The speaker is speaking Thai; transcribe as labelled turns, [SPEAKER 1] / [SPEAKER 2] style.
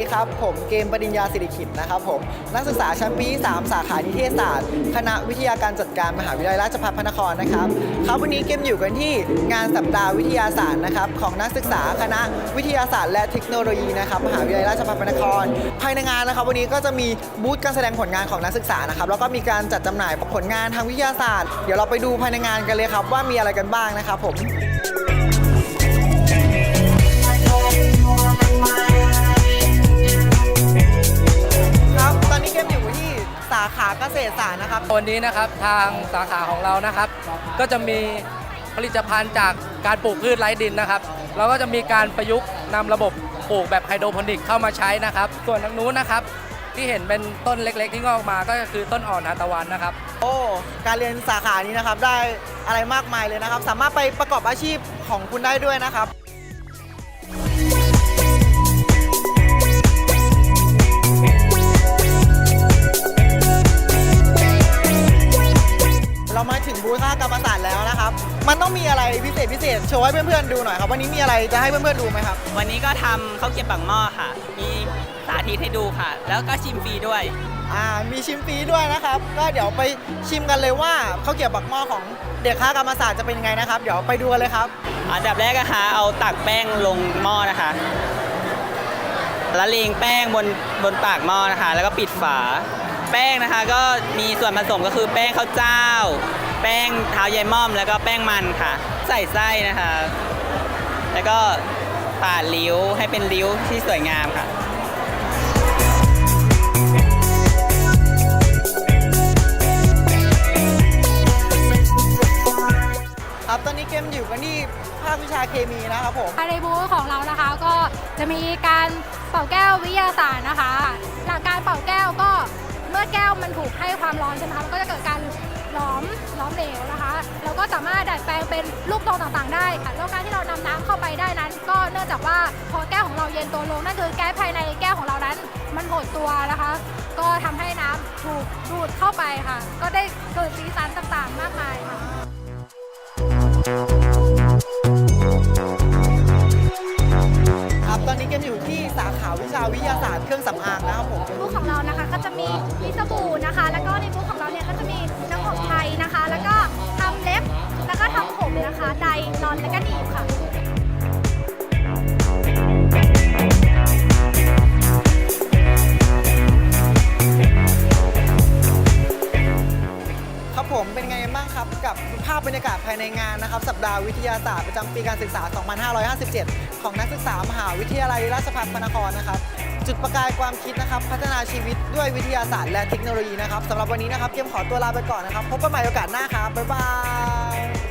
[SPEAKER 1] ดีครับ ผมเกมปริญญาสิริขิตนะครับผมนักศึกษาชั้นปีที่3สาขานิเทศศาสตร์ คณะวิทยาการจัดการมหาวิทยาลัยราชภัฏพระนครนะครับครับวันนี้เกมอยู่กันที่งานสัปดาห์วิทยาศาสตร์นะครับของนักศึกษาคณะวิทยาศาสตร์และเทคโนโลยีนะครับมหาวิทยาลัยราชภัฏพระนคร ภายในงานนะครับวันนี้ก็จะมีบูธการแสดงผลงานของนักศึกษานะครับแล้วก็มีการจัดจำหน่ายผลงานทางวิทยาศาสตร์ เดี๋ยวเราไปดูภายในงานกันเลยครับว่ามีอะไรกันบ้างนะครับผม เกษตรศาสตร์นะครับ
[SPEAKER 2] วันนี้นะครับทางสาขาของเรานะครับ ก็จะมีผลิตภัณฑ์จากการปลูกพืชไร้ดินนะครับ เราก็จะมีการประยุกต์นำระบบปลูกแบบไฮโดรโปนิกเข้ามาใช้นะครับ ส่วนทางนู้นนะครับที่เห็นเป็นต้นเล็ก ๆ ที่งอกมาก็คือต้นอ่อนทานตะวันนะครับ
[SPEAKER 1] โอ้การเรียนสาขานี้นะครับได้อะไรมากมายเลยนะครับ สามารถไปประกอบอาชีพของคุณได้ด้วยนะครับ ศาสตร์แล้วนะครับ มันต้องมีอะไรพิเศษพิเศษโชว์ให้เพื่อนๆดูหน่อยครับ วันนี้มีอะไรจะให้เพื่อนๆดูไหมครับ
[SPEAKER 3] วันนี้ก็ทำข้าวเกรี๊ยวปากหม้อค่ะ มีสาธิตให้ดูค่ะ แล้วก็ชิมฟรีด้วย
[SPEAKER 1] อ่ามีชิมฟรีด้วยนะครับ ก็เดี๋ยวไปชิมกันเลยว่าข้าวเกรี๊ยวปักหม้อของเด็กค้ากรรมศาสตร์จะเป็นยังไงนะครับ เดี๋ยวไปดูกันเลยครับ
[SPEAKER 3] อันดับแรกนะคะเอาตักแป้งลงหม้อนะคะ ละเลงแป้งบนบนปากหม้อนะคะ แล้วก็ปิดฝา แป้งนะคะก็มีส่วนผสมก็คือแป้งข้าวเจ้า แป้งเท้ายายม่อม แล้วก็แป้งมันค่ะ ใส่ไส้นะคะ แล้วก็ปาดริ้วให้เป็นริ้วที่สวยงามค่ะ
[SPEAKER 1] ครับตอนนี้เกมอยู่กันที่ภาควิชาเคมีนะครับผม
[SPEAKER 4] ภายในบูธของเรานะคะก็จะมีการเป่าแก้ววิทยาศาสตร์นะคะ ความร้อนใช่ไหมคะมันก็จะเกิดการหลอมหล้อมเหลวนะคะ แล้วก็สามารถดัดแปลงเป็นรูปทรงต่างๆได้ค่ะแล้วการที่เรานำน้ำเข้าไปได้นั้น ก็เนื่องจากว่าพอแก้วของเราเย็นตัวลงนั่นคือแก๊สภายในแก้วของเรานั้น มันหดตัวนะคะ ก็ทำให้น้ำถูกดูดเข้าไปค่ะ ก็ได้เกิดสีสันต่างๆ มากมายค่ะ
[SPEAKER 1] ครับตอนนี้เกมอยู่ที่สาขาวิชาวิทยาศาสตร์เครื่องสำอางนะครับผม
[SPEAKER 4] อนแล้วก็หนีบค่ะ
[SPEAKER 1] ครับผมเป็นไงบ้างครับกับภาพบรรยากาศภายในงานนะครับ สัปดาห์วิทยาศาสตร์ประจำปีการศึกษา 2557 ของนักศึกษามหาวิทยาลัยราชภัฏพระนครนะครับ จุดประกายความคิดนะครับ พัฒนาชีวิตด้วยวิทยาศาสตร์และเทคโนโลยีนะครับสำหรับวันนี้นะครับเกมขอตัวลาไปก่อนนะครับ พบกันใหม่โอกาสหน้าครับบ๊ายบาย